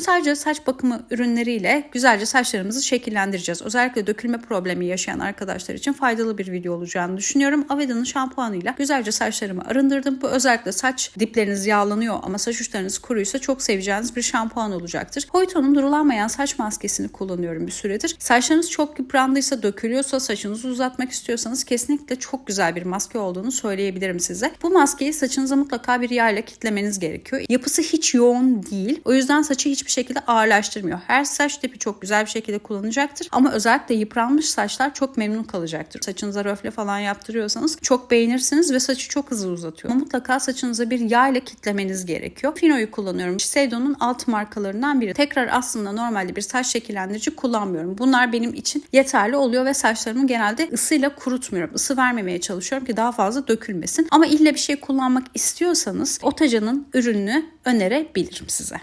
Sadece saç bakımı ürünleriyle güzelce saçlarımızı şekillendireceğiz. Özellikle dökülme problemi yaşayan arkadaşlar için faydalı bir video olacağını düşünüyorum. Aveda'nın şampuanıyla güzelce saçlarımı arındırdım. Bu özellikle saç dipleriniz yağlanıyor ama saç uçlarınız kuruysa çok seveceğiniz bir şampuan olacaktır. Hoyton'un durulanmayan saç maskesini kullanıyorum bir süredir. Saçlarınız çok yıprandıysa, dökülüyorsa, saçınızı uzatmak istiyorsanız kesinlikle çok güzel bir maske olduğunu söyleyebilirim size. Bu maskeyi saçınıza mutlaka bir yağ ile kitlemeniz gerekiyor. Yapısı hiç yoğun değil. O yüzden saçı hiçbir şekilde ağırlaştırmıyor. Her saç tipi çok güzel bir şekilde kullanacaktır. Ama özellikle yıpranmış saçlar çok memnun kalacaktır. Saçınıza röfle falan yaptırıyorsanız çok beğenirsiniz ve saçı çok hızlı uzatıyor. Ama mutlaka saçınıza bir yağ ile kitlemeniz gerekiyor. Fino'yu kullanıyorum. Shiseido'nun alt markalarından biri. Tekrar aslında normalde bir saç şekillendirici kullanmıyorum. Bunlar benim için yeterli oluyor ve saçlarımı genelde ısıyla kurutmuyorum. Isı vermemeye çalışıyorum ki daha fazla dökülmesin. Ama ille bir şey kullanmak istiyorsanız Otaca'nın ürününü önerebilirim size.